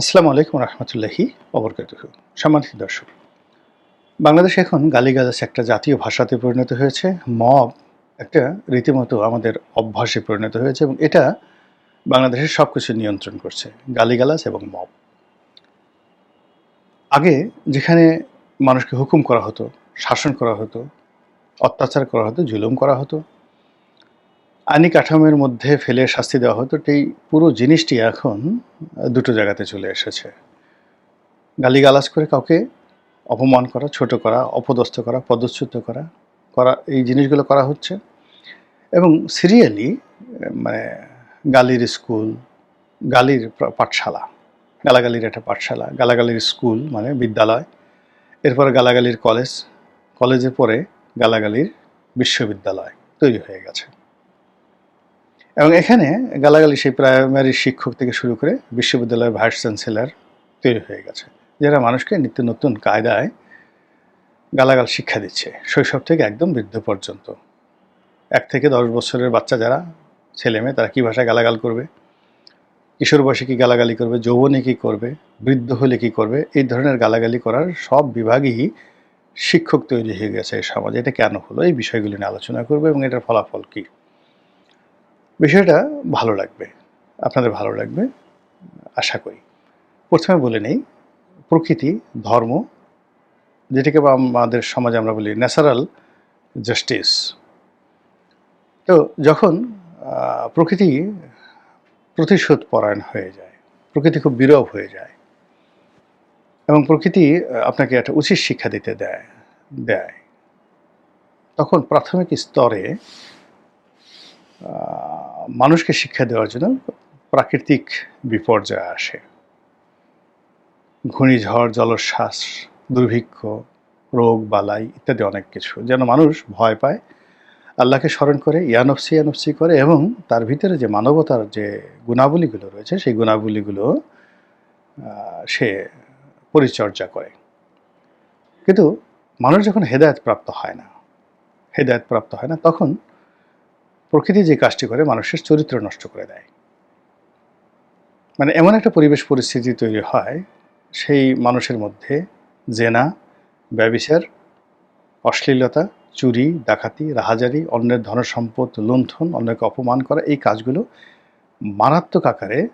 আসসালামু আলাইকুম রহমতুল্লাহি অবরকাত সম্মানিত দর্শক, বাংলাদেশ এখন গালিগালাজ একটা জাতীয় ভাষাতে পরিণত হয়েছে। মব একটা রীতিমতো আমাদের অভ্যাসে পরিণত হয়েছে এবং এটা বাংলাদেশের সব কিছু নিয়ন্ত্রণ করছে, গালিগালাজ এবং মব। আগে যেখানে মানুষকে হুকুম করা হতো, শাসন করা হতো, অত্যাচার করা হতো, জুলুম করা হতো আইনি কাঠামোর মধ্যে ফেলে শাস্তি দেওয়া হতো এই পুরো জিনিসটি এখন দুটো জায়গাতে চলে এসেছে। গালিগালাজ করে কাউকে অপমান করা, ছোট করা, অপদস্থ করা, পদচ্যুত করা করা, এই জিনিসগুলো করা হচ্ছে। এবং সিরিয়ালি মানে গালির স্কুল, গালির পাঠশালা, গালাগালির একটা পাঠশালা, গালাগালির স্কুল মানে বিদ্যালয়, এরপর গালাগালির কলেজ কলেজের পরে গালাগালির বিশ্ববিদ্যালয় তৈরি হয়ে গেছে। এবং এখানে গালাগালি সেই প্রাইমারি শিক্ষক থেকে শুরু করে বিশ্ববিদ্যালয়ের ভাইস চ্যান্সেলার তৈরি হয়ে গেছে, যারা মানুষকে নিত্য নতুন কায়দায় গালাগাল শিক্ষা দিচ্ছে। শৈশব থেকে একদম বৃদ্ধ পর্যন্ত। এক থেকে দশ বছরের বাচ্চা যারা, ছেলে মেয়ে, তারা কী ভাষায় গালাগাল করবে? কিশোর বয়সে কী গালাগালি করবে? যৌবনে কী করবে? বৃদ্ধ হলে কী করবে? এই ধরনের গালাগালি করার সব বিভাগই শিক্ষক তৈরি হয়ে গেছে এই সমাজে। এটা কেন হলো? এই বিষয়গুলি নিয়ে আলোচনা করবে এবং এটার ফলাফল কী? বিষয়টা ভালো লাগবে, আপনাদের ভালো লাগবে, আশা করি। প্রথমে বলে নেই, প্রকৃতি, ধর্ম, যেটাকে আমাদের সমাজে আমরা বলি ন্যাচারাল জাস্টিস। তো যখন প্রকৃতি প্রতিশোধ পরায়ণ হয়ে যায়, প্রকৃতি খুব বিরব হয়ে যায়, এবং প্রকৃতি আপনাকে একটা উচিত শিক্ষা দিতে দেয় দেয়, তখন প্রাথমিক স্তরে মানুষকে শিক্ষা দেওয়ার জন্য প্রাকৃতিক বিপর্যয় আসে। ঘূর্ণিঝড়, জলোচ্ছ্বাস, দুর্ভিক্ষ, রোগ, বালাই ইত্যাদি অনেক কিছু। যেন মানুষ ভয় পায়, আল্লাহকে স্মরণ করে ইয়ানফসি ইয়ানফসি করে এবং তার ভিতরে যে মানবতার যে গুণাবলীগুলো রয়েছে, সেই গুণাবলীগুলো সে পরিচর্যা করে। কিন্তু মানুষ যখন হেদায়ত প্রাপ্ত হয় না, হেদায়ত প্রাপ্ত হয় না, তখন প্রকৃতি যে কাজটি করে, মানুষের চরিত্র নষ্ট করে দেয়। মানে এমন একটা পরিবেশ পরিস্থিতি তৈরি হয়, সেই মানুষের মধ্যে জেনা, ব্যবিচার, অশ্লীলতা, চুরি, ডাকাতি, রাহাজারি, অন্যের ধনসম্পদ, লুণ্ঠন, অন্যকে অপমান করা, এই কাজগুলো মারাত্মক আকারে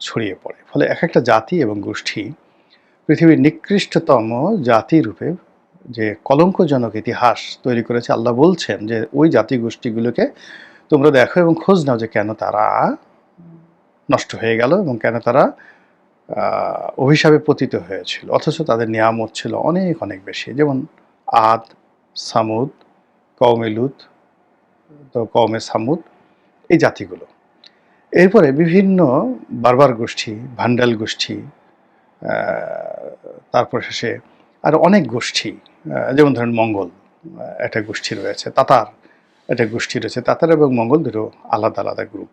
ছড়িয়ে পড়ে। ফলে এক একটা জাতি এবং গোষ্ঠী পৃথিবীর নিকৃষ্টতম জাতি রূপে যে কলঙ্কজনক ইতিহাস তৈরি করেছে, আল্লাহ বলছেন যে ওই জাতি গোষ্ঠীগুলোকে তোমরা দেখো এবং খোঁজ নাও যে কেন তারা নষ্ট হয়ে গেল এবং কেন তারা অভিশাপে পতিত হয়েছিল। অথচ তাদের নিয়ামত ছিল অনেক অনেক বেশি। যেমন আদ, সামুদ কৌমে লুত, তো কৌমে সামুদ, এই জাতিগুলো। এরপরে বিভিন্ন বারবার গোষ্ঠী, ভান্ডাল গোষ্ঠী তারপর শেষে আর অনেক গোষ্ঠী যেমন ধরেন মঙ্গল একটা গোষ্ঠী রয়েছে, তাতার একটা গোষ্ঠী রয়েছে, তাতার এবং মঙ্গল দুটো আলাদা আলাদা গ্রুপ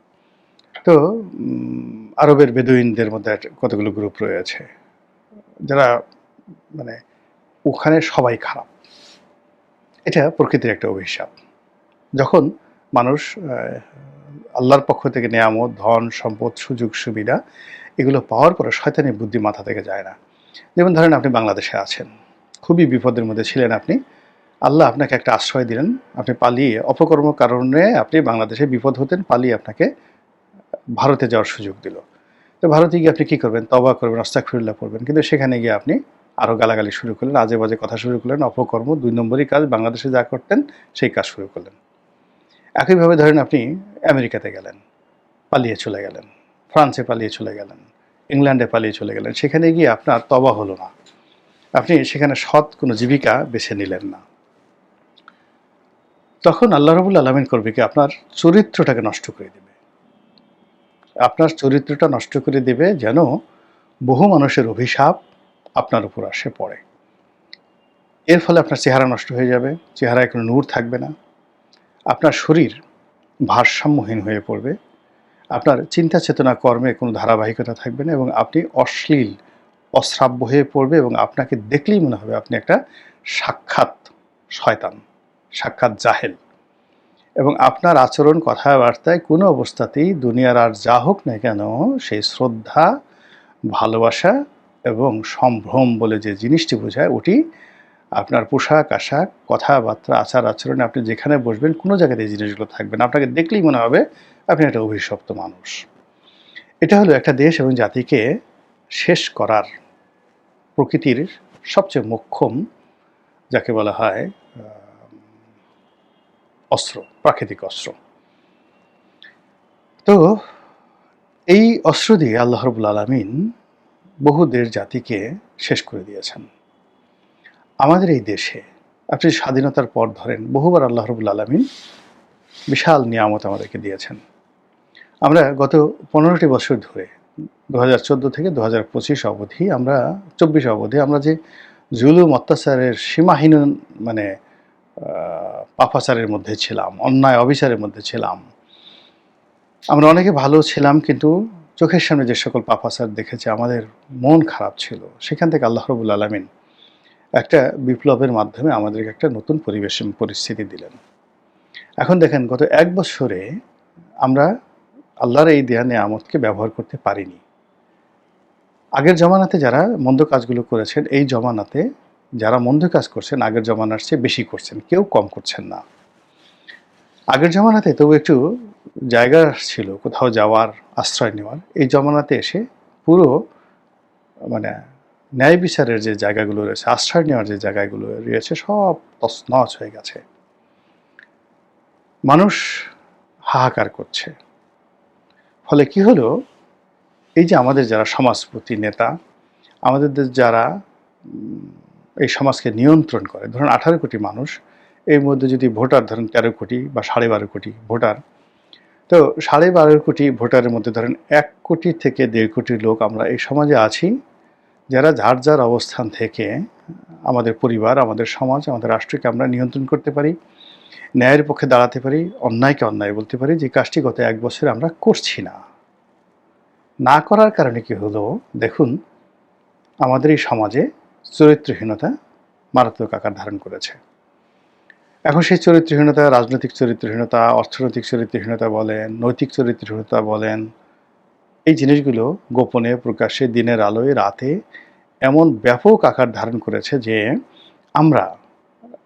তো আরবের বেদুইনদের মধ্যে কতগুলো গ্রুপ রয়েছে? যারা মানে ওখানে সবাই খারাপ। এটা প্রকৃতির একটা অভিশাপ। যখন মানুষ আল্লাহর পক্ষ থেকে নেয়ামত, ধন, সম্পদ, সুযোগ, সুবিধা, এগুলো পাওয়ার পরে শয়তানি বুদ্ধি মাথা থেকে যায় না। যেমন ধরেন আপনি বাংলাদেশে আছেন। খুবই বিপদের মধ্যে ছিলেন আপনি। আল্লাহ আপনাকে একটা আশ্রয় দিলেন। আপনি পালিয়ে, অপকর্ম কারণে আপনি বাংলাদেশে বিপদ হতেন, পালিয়ে আপনাকে ভারতে যাওয়ার সুযোগ দিল। তো ভারতে গিয়ে আপনি কী করবেন? তবা করবেন অস্তাকফিরুল্লাহ পড়বেন। কিন্তু সেখানে গিয়ে আপনি আরও গালাগালি শুরু করলেন আজে বাজে কথা শুরু করলেন, অপকর্ম, দুই নম্বরই কাজ, বাংলাদেশে যা করতেন সেই কাজ শুরু করলেন। একইভাবে ধরেন আপনি আমেরিকাতে গেলেন, পালিয়ে চলে গেলেন, ফ্রান্সে পালিয়ে চলে গেলেন, ইংল্যান্ডে পালিয়ে চলে গেলেন, সেখানে গিয়ে আপনার তবা হলো না। আপনি সেখানে সৎ কোনো জীবিকা বেছে নিলেন না। তখন আল্লাহ রবুল আলমিন করবে কি? আপনার চরিত্রটাকে নষ্ট করে দেবে। আপনার চরিত্রটা নষ্ট করে দেবে যেন বহু মানুষের অভিশাপ আপনার উপর আসে পড়ে। এর ফলে আপনার চেহারা নষ্ট হয়ে যাবে, চেহারায় কোনো নূর থাকবে না। আপনার শরীর ভারসাম্যহীন হয়ে পড়বে। আপনার চিন্তা চেতনা কর্মে কোনো ধারাবাহিকতা থাকবে না এবং আপনি অশ্লীল অশ্রাব্য হয়ে পড়বে এবং আপনাকে দেখলেই মনে হবে আপনি একটা সাক্ষাৎ শয়তান, সাক্ষাৎ জাহেল। এবং আপনার আচরণ, কথাবার্তায় কোনো অবস্থাতেই দুনিয়ার আর যা হোক না কেন সেই শ্রদ্ধা, ভালোবাসা এবং সম্ভ্রম বলে যে জিনিসটি বোঝায়, ওটি আপনার পোশাক, আশাক, কথাবার্তা, আচার আচরণে আপনি যেখানে বসবেন কোনো জায়গাতে এই জিনিসগুলো থাকবে না। আপনাকে দেখলেই মনে হবে আপনি একটা অভিশপ্ত মানুষ। এটা হলো একটা দেশ এবং জাতিকে শেষ করার প্রকৃতির সবচেয়ে মোক্ষম, যাকে বলা হয় অস্ত্র, প্রাকৃতিক অস্ত্র। তো, এই অস্ত্র দিয়ে আল্লাহ রবুল আলমিন বহু দেশ জাতিকে শেষ করে দিয়েছেন। আমাদের এই দেশে আপনি স্বাধীনতার পর ধরেন, বহুবার আল্লাহ রবুল আলমিন বিশাল নিয়ামত আমাদেরকে দিয়েছেন। আমরা গত পনেরোটি বছর ধরে দু হাজার চোদ্দ থেকে দু হাজার পঁচিশ অবধি আমরা, চব্বিশ অবধি আমরা যে জুলুম, অত্যাচারের সীমাহীন মানে পাপাচারের মধ্যে ছিলাম, অন্যায় অবিচারের মধ্যে ছিলাম। আমরা অনেকে ভালো ছিলাম কিন্তু চোখের সামনে যে সকল পাপাচার দেখেছে, আমাদের মন খারাপ ছিল। সেখান থেকে আল্লাহ রবুল আলমিন একটা বিপ্লবের মাধ্যমে আমাদেরকে একটা নতুন পরিবেশ, পরিস্থিতি দিলেন। এখন দেখেন গত এক বছরে আমরা আল্লাহর এই দেয়া নেয়ামতকে ব্যবহার করতে পারিনি। আগের জমানাতে যারা মন্দ কাজগুলো করেছেন, এই জমানাতে যারা মন্দ কাজ করছেন, আগের জমানার চেয়ে বেশি করছেন, কেউ কম করছেন না। আগের জমানাতে তবু একটু জায়গা ছিল, কোথাও যাওয়ার, আশ্রয় নেওয়ার। এই জমানাতে এসে পুরো মানে ন্যায় বিচারের যে জায়গাগুলো রয়েছে, আশ্রয় নেওয়ার যে জায়গাগুলো রয়েছে, সব তছনছ হয়ে গেছে। মানুষ হাহাকার করছে। ফলে কি হলো? এই যে আমাদের যারা সমাজপতি নেতা, আমাদের যারা এই সমাজকে নিয়ন্ত্রণ করে, ধরুন আঠারো কোটি মানুষ, এর মধ্যে যদি ভোটার ধরেন তেরো কোটি বা সাড়ে বারো কোটি ভোটার, তো সাড়ে বারো কোটি ভোটারের মধ্যে ধরেন এক কোটি থেকে দেড় কোটি লোক আমরা এই সমাজে আছি, যারা যার যার অবস্থান থেকে আমাদের পরিবার, আমাদের সমাজ, আমাদের রাষ্ট্রকে আমরা নিয়ন্ত্রণ করতে পারি। ন্যায়ের পক্ষে দাঁড়াতে পারি, অন্যায়কে অন্যায় বলতে পারি, যে কাজটি গত এক বছরে আমরা করছি না। না করার কারণে কি হলো? দেখুন, আমাদের এই সমাজে চরিত্রহীনতা মারাত্মক আকার ধারণ করেছে। এখন সেই চরিত্রহীনতা, রাজনৈতিক চরিত্রহীনতা, অর্থনৈতিক চরিত্রহীনতা বলেন, নৈতিক চরিত্রহীনতা বলেন, এই জিনিসগুলো গোপনে প্রকাশ্যে দিনের আলোয়, রাতে এমন ব্যাপক আকার ধারণ করেছে যে আমরা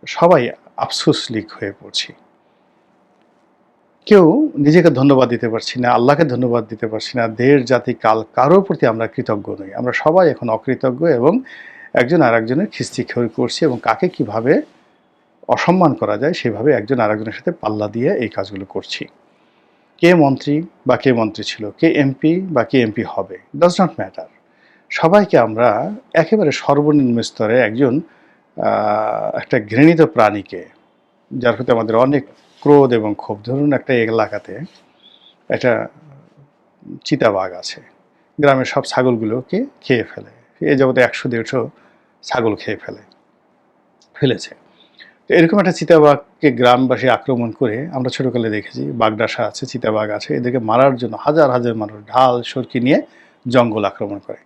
সবাই আফসোস লিক হয়ে পড়ছি। কেউ নিজেকে ধন্যবাদ দিতে পারছি না, আল্লাহকে ধন্যবাদ দিতে পারছি না, দেশ, জাতি, কাল, কারোর প্রতি আমরা কৃতজ্ঞ নই। আমরা সবাই এখন অকৃতজ্ঞ এবং একজন আর একজনের খিস্তি খেয়ে করছি এবং কাকে কীভাবে অসম্মান করা যায় সেভাবে একজন আরেকজনের সাথে পাল্লা দিয়ে এই কাজগুলো করছি। কে মন্ত্রী বা কে মন্ত্রী ছিল, কে এমপি বা কে এমপি হবে ডাজ নট ম্যাটার সবাইকে আমরা একেবারে সর্বনিম্ন স্তরে একজন একটা ঘৃণিত প্রাণীকে, যার প্রতি আমাদের অনেক ক্রোধ এবং ক্ষোভ। ধরুন একটা এলাকাতে একটা চিতাবাঘ আছে, গ্রামের সব ছাগলগুলোকে খেয়ে ফেলে। এ যাবতে একশো, দেড়শো ছাগল খেয়ে ফেলে, ফেলেছে। তো এরকম একটা চিতাবাঘকে গ্রামবাসী আক্রমণ করে আমরা ছোটোকালে দেখেছি, বাগডাসা আছে, চিতাবাঘ আছে, এদেরকে মারার জন্য হাজার হাজার মানুষ ঢাল, সরকি নিয়ে জঙ্গল আক্রমণ করে।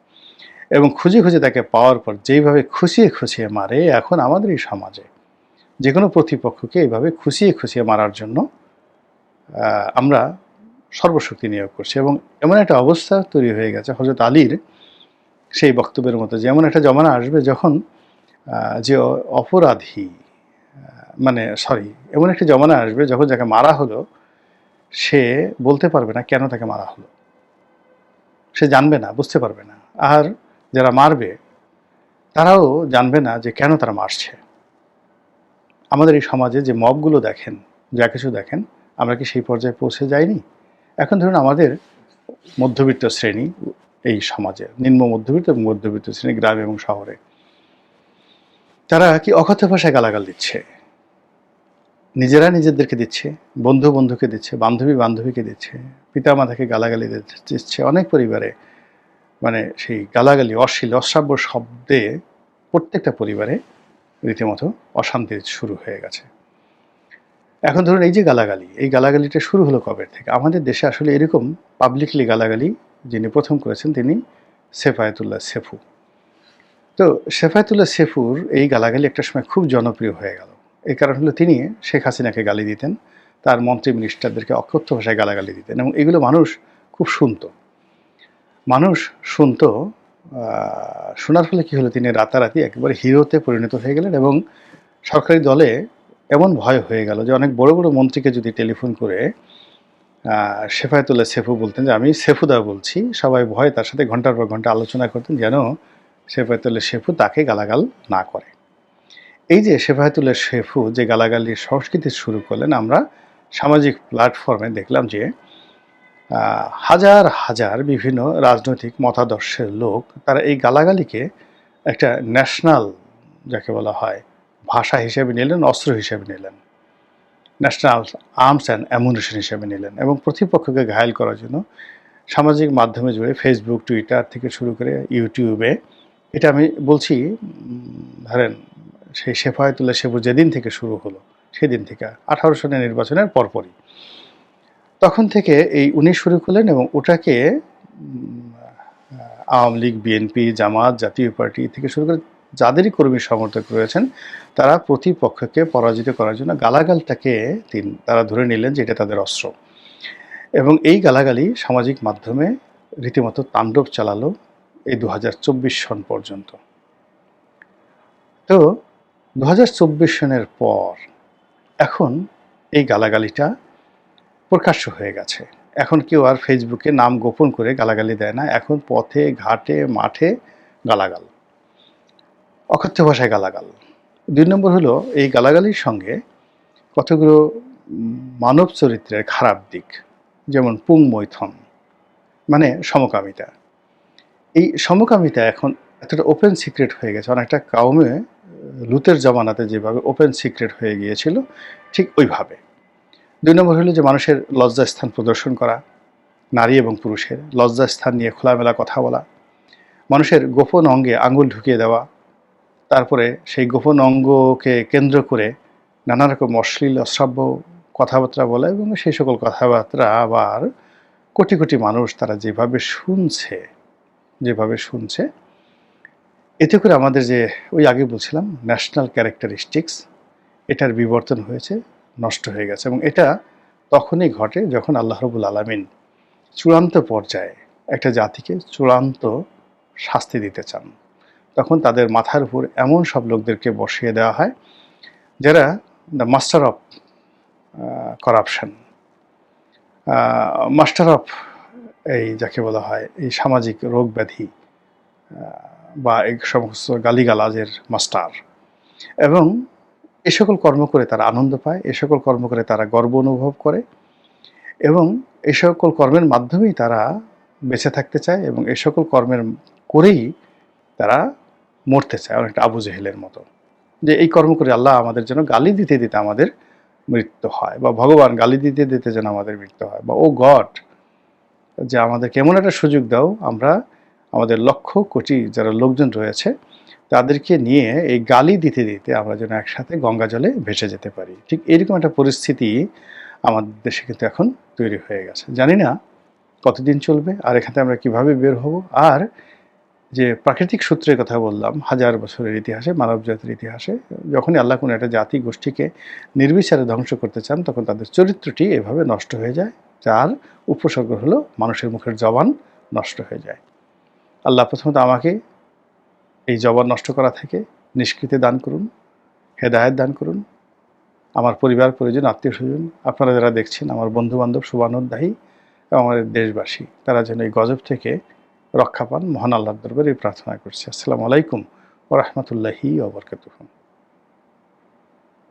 এবং খুঁজে খুঁজে তাকে পাওয়ার পর যেইভাবে খুশিয়ে খুশিয়ে মারে এখন আমাদের এই সমাজে যে কোনো প্রতিপক্ষকে এইভাবে খুশিয়ে খুশিয়ে মারার জন্য আমরা সর্বশক্তি নিয়োগ করছি এবং এমন একটা অবস্থা তৈরি হয়ে গেছে। হজরত আলীর সেই বক্তব্যের মতো যেমন একটা জমানা আসবে যখন যে অপরাধী মানে সরি, এমন একটা জমানা আসবে যখন যাকে মারা হলো, সে বলতে পারবে না কেন তাকে মারা হলো। সে জানবে না, বুঝতে পারবে না। আর যারা মারবে, তারাও জানবে না যে কেন তারা মারছে। আমাদের এই সমাজে যে মবগুলো দেখেন, যা কিছু দেখেন, আমরা কি সেই পর্যায়ে পৌঁছে যাইনি? এখন ধরুন আমাদের মধ্যবিত্ত শ্রেণি এই সমাজে, নিম্ন মধ্যবিত্ত এবং মধ্যবিত্ত শ্রেণি গ্রাম এবং শহরে, তারা কি অকথ্য ভাষায় গালাগাল দিচ্ছে? নিজেরা নিজেদেরকে দিচ্ছে বন্ধু বন্ধুকে দিচ্ছে বান্ধবী বান্ধবীকে দিচ্ছে পিতা মাতাকে গালাগালি দিচ্ছে- অনেক পরিবারে। মানে সেই গালাগালি, অশ্লীল, অশ্রাব্য শব্দে প্রত্যেকটা পরিবারে রীতিমতো অশান্তি শুরু হয়ে গেছে। এখন ধরুন এই যে গালাগালি, এই গালাগালিটা শুরু হলো কবে থেকে? আমাদের দেশে আসলে এরকম পাবলিকলি গালাগালি যিনি প্রথম করেছেন তিনি সেফায়েতুল্লাহ সেফু। তো সেফায়েতুল্লাহ সেফুর এই গালাগালি একটা সময় খুব জনপ্রিয় হয়ে গেল। এই কারণ হলো তিনি শেখ হাসিনাকে গালি দিতেন, তার মন্ত্রী মিনিস্টারদেরকে অকথ্য ভাষায় গালাগালি দিতেন এবং এগুলো মানুষ খুব শুনতো। মানুষ শুনত শোনার ফলে কি হলো? তিনি রাতারাতি একেবারে হিরোতে পরিণত হয়ে গেলেন এবং সরকারি দলে এমন ভয় হয়ে গেল যে অনেক বড় বড় মন্ত্রীকে যদি টেলিফোন করে শেফায়েতুল্লাহ সেফু বলতেন যে, আমি সেফুদা বলছি। সবাই ভয় তার সাথে ঘণ্টার পর ঘণ্টা আলোচনা করতেন যেন শেফায়েতুল্লাহ সেফু তাকে গালাগাল না করে। এই যে শেফায়েতুল্লাহ শেফু যে গালাগালির সংস্কৃতি শুরু করলেন, আমরা সামাজিক প্ল্যাটফর্মে দেখলাম যে হাজার হাজার বিভিন্ন রাজনৈতিক মতাদর্শের লোক তারা এই গালাগালিকে একটা ন্যাশনাল, যাকে বলা হয়, ভাষা হিসেবে নিলেন, অস্ত্র হিসেবে নিলেন। ন্যাশনাল আর্মস অ্যান্ড অ্যামুনিশন হিসেবে নিলেন এবং প্রতিপক্ষকে ঘায়েল করার জন্য সামাজিক মাধ্যমে জুড়ে ফেসবুক টুইটার থেকে শুরু করে ইউটিউবে এটা আমি বলছি ধরেন সেই শেফায়তুল্লাহ শেফু যেদিন থেকে শুরু হলো, সেদিন থেকে আঠারো সনের নির্বাচনের পরপরই। তখন থেকে এই উনি শুরু করলেন এবং ওটাকে আওয়ামী লীগ বিএনপি জামাত, জাতীয় পার্টি থেকে শুরু করে যাদেরই কর্মী সমর্থক রয়েছেন, তারা প্রতিপক্ষকে পরাজিত করার জন্য গালাগালটাকে তিন, তারা ধরে নিলেন যে এটা তাদের অস্ত্র। এবং এই গালাগালি সামাজিক মাধ্যমে রীতিমতো তাণ্ডব চালালো এই দু হাজার চব্বিশ সন পর্যন্ত। তো দু হাজার চব্বিশ সনের পর এখন এই গালাগালিটা প্রকাশ্য হয়ে গেছে। এখন কেউ আর ফেসবুকে নাম গোপন করে গালাগালি দেয় না। এখন পথে, ঘাটে, মাঠে গালাগাল। অকথ্য ভাষায় গালাগাল। দুই নম্বর হলো, এই গালাগালির সঙ্গে কতগুলো মানব চরিত্রের খারাপ দিক, যেমন পুং মৈথন মানে সমকামিতা। এই সমকামিতা এখন এতটা ওপেন সিক্রেট হয়ে গেছে। অনেকটা কাউমে, লুতের জমানাতে যেভাবে ওপেন সিক্রেট হয়ে গিয়েছিল, ঠিক ওইভাবে। দুই নম্বর হলো যে মানুষের লজ্জাস্থান প্রদর্শন করা, নারী এবং পুরুষের লজ্জাস্থান নিয়ে খোলামেলা কথা বলা, মানুষের গোপন অঙ্গে আঙুল ঢুকিয়ে দেওয়া, তারপরে সেই গোপন অঙ্গকে কেন্দ্র করে নানা রকম অশ্লীল, অশ্রাব্য কথাবার্তা বলা এবং সেই সকল কথাবার্তা আবার কোটি কোটি মানুষ তারা যেভাবে শুনছে যেভাবে শুনছে, এতে করে আমাদের যে ওই আগে বলছিলাম ন্যাশনাল ক্যারেক্টারিস্টিক্স, এটার বিবর্তন হয়েছে। নষ্ট হয়ে গেছে। এবং এটা তখনই ঘটে যখন আল্লাহ রবুল আলমিন চূড়ান্ত পর্যায়ে একটা জাতিকে চূড়ান্ত শাস্তি দিতে চান। তখন তাদের মাথার উপর এমন সব লোকদেরকে বসিয়ে দেওয়া হয় যারা the master of corruption master of এই যাকে বলা হয়, এই সামাজিক রোগ ব্যাধি বা এই সমস্ত গালিগালাজের মাস্টার এবং এ সকল কর্ম করে তারা আনন্দ পায়, এ সকল কর্ম করে তারা গর্ব অনুভব করে এবং এ সকল কর্মের মাধ্যমেই তারা বেঁচে থাকতে চায় এবং এ সকল কর্মের করেই তারা মরতে চায়, অনেকটা আবু জেহেলের মতো। যে এই কর্ম করে আল্লাহ আমাদের যেন গালি দিতে দিতে আমাদের মৃত্যু হয় বা ভগবান গালি দিতে দিতে যেন আমাদের মৃত্যু হয় বা ও গড যে আমাদের কেমন একটা সুযোগ দাও, আমরা আমাদের লক্ষ কোটি যারা লোকজন রয়েছে তাদেরকে নিয়ে এই গালি দিতে দিতে আমরা যেন একসাথে গঙ্গা জলে ভেসে যেতে পারি। ঠিক এরকম একটা পরিস্থিতি আমাদের দেশে কিন্তু এখন তৈরি হয়ে গেছে। জানি না কতদিন চলবে আর এখানে আমরা কীভাবে বের হব। আর যে প্রাকৃতিক সূত্রের কথা বললাম, হাজার বছরের ইতিহাসে, মানব জাতির ইতিহাসে, যখনই আল্লাহ কোনো একটা জাতি গোষ্ঠীকে নির্বিচারে ধ্বংস করতে চান, তখন তাদের চরিত্রটি এভাবে নষ্ট হয়ে যায়। যার উপসর্গ হলো মানুষের মুখের জবান নষ্ট হয়ে যায়। আল্লাহ প্রথমত আমাকে এই জবর নষ্ট করা থেকে নিষ্কৃতি দান করুন, হেদায়ত দান করুন। আমার পরিবার, পরিজন, আত্মীয় স্বজন, আপনারা যারা দেখছেন, আমার বন্ধুবান্ধব শুভানুদ্দায়ী এবং আমাদের দেশবাসী, তারা যেন এই গজব থেকে রক্ষা পান। মহান আল্লাহ দরবারে এই প্রার্থনা করছি। আসসালামু আলাইকুম ও রহমতুল্লাহি ওবরকাতুহ